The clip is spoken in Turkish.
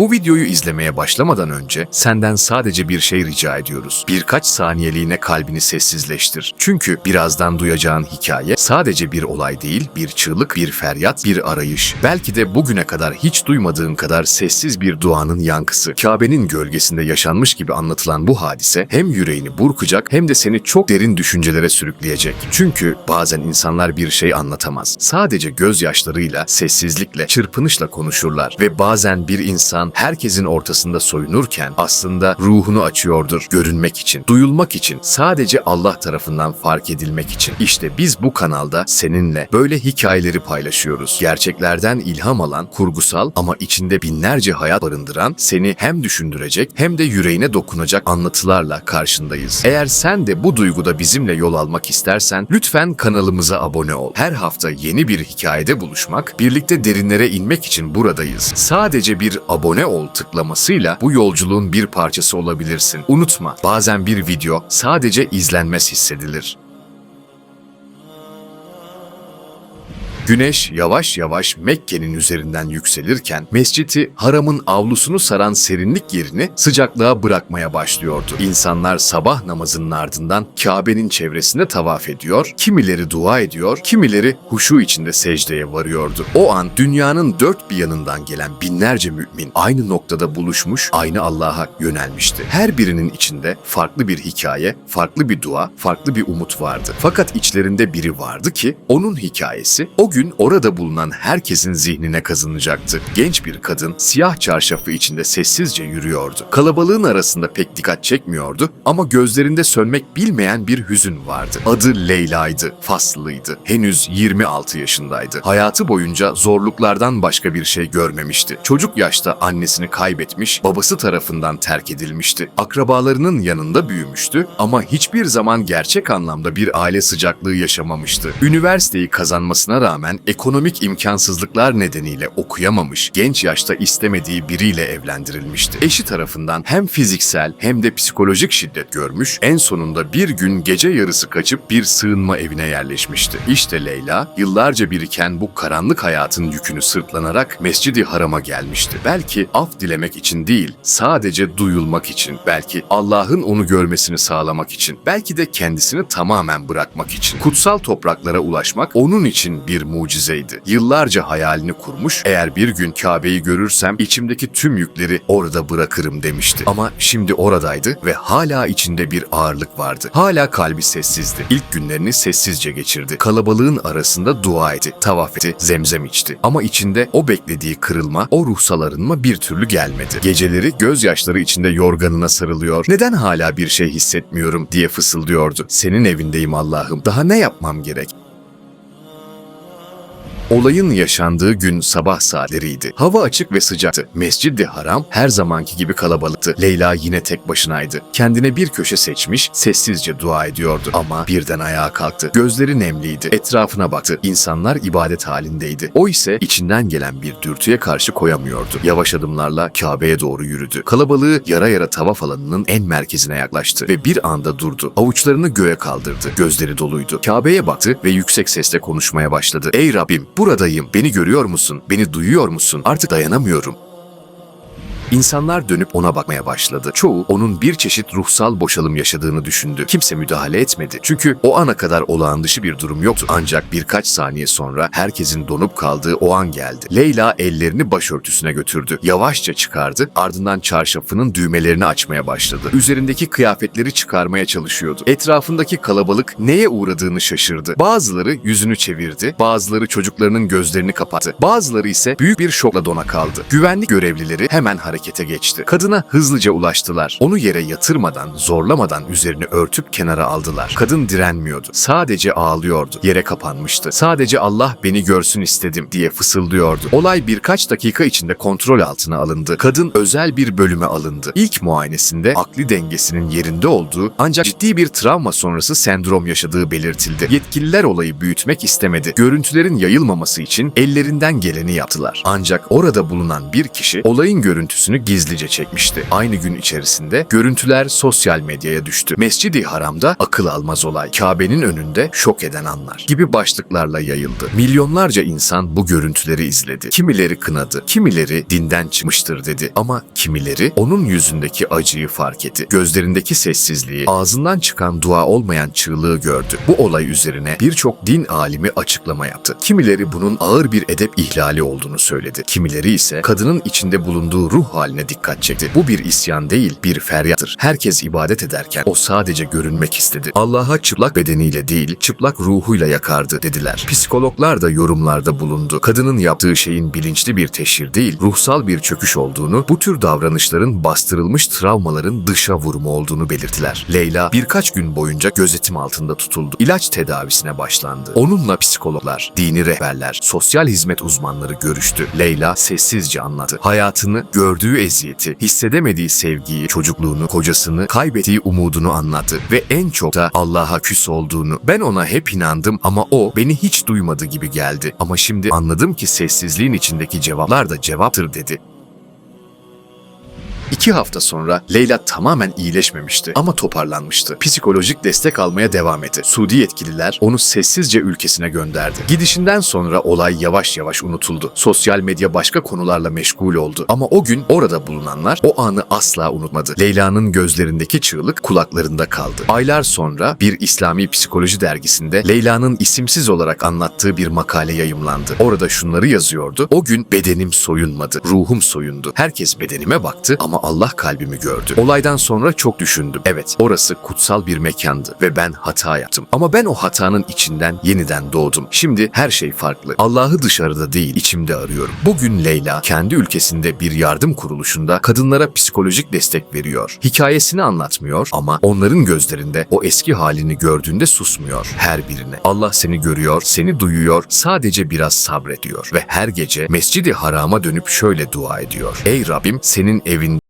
Bu videoyu izlemeye başlamadan önce senden sadece bir şey rica ediyoruz. Birkaç saniyeliğine kalbini sessizleştir. Çünkü birazdan duyacağın hikaye sadece bir olay değil, bir çığlık, bir feryat, bir arayış. Belki de bugüne kadar hiç duymadığın kadar sessiz bir duanın yankısı. Kabe'nin gölgesinde yaşanmış gibi anlatılan bu hadise hem yüreğini burkacak hem de seni çok derin düşüncelere sürükleyecek. Çünkü bazen insanlar bir şey anlatamaz. Sadece gözyaşlarıyla, sessizlikle, çırpınışla konuşurlar ve bazen bir insan herkesin ortasında soyunurken aslında ruhunu açıyordur görünmek için, duyulmak için, sadece Allah tarafından fark edilmek için. İşte biz bu kanalda seninle böyle hikayeleri paylaşıyoruz. Gerçeklerden ilham alan, kurgusal ama içinde binlerce hayat barındıran, seni hem düşündürecek hem de yüreğine dokunacak anlatılarla karşındayız. Eğer sen de bu duyguda bizimle yol almak istersen lütfen kanalımıza abone ol. Her hafta yeni bir hikayede buluşmak, birlikte derinlere inmek için buradayız. Sadece bir abone ol tıklamasıyla bu yolculuğun bir parçası olabilirsin. Unutma, bazen bir video sadece izlenmez hissedilir. Güneş yavaş yavaş Mekke'nin üzerinden yükselirken mesciti haramın avlusunu saran serinlik yerini sıcaklığa bırakmaya başlıyordu. İnsanlar sabah namazının ardından Kabe'nin çevresinde tavaf ediyor, kimileri dua ediyor, kimileri huşu içinde secdeye varıyordu. O an dünyanın dört bir yanından gelen binlerce mümin aynı noktada buluşmuş, aynı Allah'a yönelmişti. Her birinin içinde farklı bir hikaye, farklı bir dua, farklı bir umut vardı. Fakat içlerinde biri vardı ki onun hikayesi o gün orada bulunan herkesin zihnine kazınacaktı. Genç bir kadın siyah çarşafı içinde sessizce yürüyordu. Kalabalığın arasında pek dikkat çekmiyordu ama gözlerinde sönmek bilmeyen bir hüzün vardı. Adı Leyla'ydı, Faslıydı. Henüz 26 yaşındaydı. Hayatı boyunca zorluklardan başka bir şey görmemişti. Çocuk yaşta annesini kaybetmiş, babası tarafından terk edilmişti. Akrabalarının yanında büyümüştü ama hiçbir zaman gerçek anlamda bir aile sıcaklığı yaşamamıştı. Üniversiteyi kazanmasına rağmen ekonomik imkansızlıklar nedeniyle okuyamamış, genç yaşta istemediği biriyle evlendirilmişti. Eşi tarafından hem fiziksel hem de psikolojik şiddet görmüş, en sonunda bir gün gece yarısı kaçıp bir sığınma evine yerleşmişti. İşte Leyla, yıllarca biriken bu karanlık hayatın yükünü sırtlanarak Mescid-i Haram'a gelmişti. Belki af dilemek için değil, sadece duyulmak için, belki Allah'ın onu görmesini sağlamak için, belki de kendisini tamamen bırakmak için. Kutsal topraklara ulaşmak onun için bir mucizeydi. Yıllarca hayalini kurmuş, eğer bir gün Kabe'yi görürsem içimdeki tüm yükleri orada bırakırım demişti. Ama şimdi oradaydı ve hala içinde bir ağırlık vardı. Hala kalbi sessizdi. İlk günlerini sessizce geçirdi. Kalabalığın arasında dua etti, tavaf etti, zemzem içti. Ama içinde o beklediği kırılma, o ruhsal arınma bir türlü gelmedi. Geceleri gözyaşları içinde yorganına sarılıyor. Neden hala bir şey hissetmiyorum diye fısıldıyordu. Senin evindeyim Allah'ım. Daha ne yapmam gerek? Olayın yaşandığı gün sabah saatleriydi. Hava açık ve sıcaktı. Mescid-i Haram her zamanki gibi kalabalıktı. Leyla yine tek başınaydı. Kendine bir köşe seçmiş, sessizce dua ediyordu. Ama birden ayağa kalktı. Gözleri nemliydi. Etrafına baktı. İnsanlar ibadet halindeydi. O ise içinden gelen bir dürtüye karşı koyamıyordu. Yavaş adımlarla Kabe'ye doğru yürüdü. Kalabalığı yara yara tavaf alanının en merkezine yaklaştı ve bir anda durdu. Avuçlarını göğe kaldırdı. Gözleri doluydu. Kabe'ye baktı ve yüksek sesle konuşmaya başladı. Ey Rabbim, buradayım. Beni görüyor musun? Beni duyuyor musun? Artık dayanamıyorum. İnsanlar dönüp ona bakmaya başladı. Çoğu onun bir çeşit ruhsal boşalım yaşadığını düşündü. Kimse müdahale etmedi. Çünkü o ana kadar olağan dışı bir durum yoktu. Ancak birkaç saniye sonra herkesin donup kaldığı o an geldi. Leyla ellerini başörtüsüne götürdü. Yavaşça çıkardı. Ardından çarşafının düğmelerini açmaya başladı. Üzerindeki kıyafetleri çıkarmaya çalışıyordu. Etrafındaki kalabalık neye uğradığını şaşırdı. Bazıları yüzünü çevirdi. Bazıları çocuklarının gözlerini kapattı. Bazıları ise büyük bir şokla dona kaldı. Güvenlik görevlileri hemen harekete geçti. Kadına hızlıca ulaştılar. Onu yere yatırmadan, zorlamadan üzerini örtüp kenara aldılar. Kadın direnmiyordu. Sadece ağlıyordu. Yere kapanmıştı. Sadece Allah beni görsün istedim diye fısıldıyordu. Olay birkaç dakika içinde kontrol altına alındı. Kadın özel bir bölüme alındı. İlk muayenesinde akli dengesinin yerinde olduğu ancak ciddi bir travma sonrası sendrom yaşadığı belirtildi. Yetkililer olayı büyütmek istemedi. Görüntülerin yayılmaması için ellerinden geleni yaptılar. Ancak orada bulunan bir kişi olayın görüntüsünü görüntüsünü gizlice çekmişti. Aynı gün içerisinde görüntüler sosyal medyaya düştü. Mescid-i Haram'da akıl almaz olay, Kabe'nin önünde şok eden anlar gibi başlıklarla yayıldı. Milyonlarca insan bu görüntüleri izledi. Kimileri kınadı, kimileri dinden çıkmıştır dedi ama kimileri onun yüzündeki acıyı fark etti. Gözlerindeki sessizliği, ağzından çıkan dua olmayan çığlığı gördü. Bu olay üzerine birçok din alimi açıklama yaptı. Kimileri bunun ağır bir edep ihlali olduğunu söyledi. Kimileri ise kadının içinde bulunduğu ruh haline dikkat çekti. Bu bir isyan değil, bir feryattır. Herkes ibadet ederken o sadece görünmek istedi. Allah'a çıplak bedeniyle değil, çıplak ruhuyla yakardı dediler. Psikologlar da yorumlarda bulundu. Kadının yaptığı şeyin bilinçli bir teşhir değil, ruhsal bir çöküş olduğunu, bu tür davranışların bastırılmış travmaların dışa vurumu olduğunu belirttiler. Leyla birkaç gün boyunca gözetim altında tutuldu. İlaç tedavisine başlandı. Onunla psikologlar, dini rehberler, sosyal hizmet uzmanları görüştü. Leyla sessizce anlattı. Hayatını, gördüğü eziyeti, hissedemediği sevgiyi, çocukluğunu, kocasını, kaybettiği umudunu anlattı ve en çok da Allah'a küs olduğunu. Ben ona hep inandım ama o beni hiç duymadı gibi geldi. Ama şimdi anladım ki sessizliğin içindeki cevaplar da cevaptır dedi. İki hafta sonra Leyla tamamen iyileşmemişti ama toparlanmıştı. Psikolojik destek almaya devam etti. Suudi yetkililer onu sessizce ülkesine gönderdi. Gidişinden sonra olay yavaş yavaş unutuldu. Sosyal medya başka konularla meşgul oldu. Ama o gün orada bulunanlar o anı asla unutmadı. Leyla'nın gözlerindeki çığlık kulaklarında kaldı. Aylar sonra bir İslami psikoloji dergisinde Leyla'nın isimsiz olarak anlattığı bir makale yayımlandı. Orada şunları yazıyordu. O gün bedenim soyunmadı, ruhum soyundu. Herkes bedenime baktı Allah kalbimi gördü. Olaydan sonra çok düşündüm. Evet, orası kutsal bir mekandı ve ben hata yaptım. Ama ben o hatanın içinden yeniden doğdum. Şimdi her şey farklı. Allah'ı dışarıda değil, içimde arıyorum. Bugün Leyla kendi ülkesinde bir yardım kuruluşunda kadınlara psikolojik destek veriyor. Hikayesini anlatmıyor ama onların gözlerinde o eski halini gördüğünde susmuyor her birine. Allah seni görüyor, seni duyuyor, sadece biraz sabrediyor ve her gece Mescid-i Haram'a dönüp şöyle dua ediyor. Ey Rabbim senin evin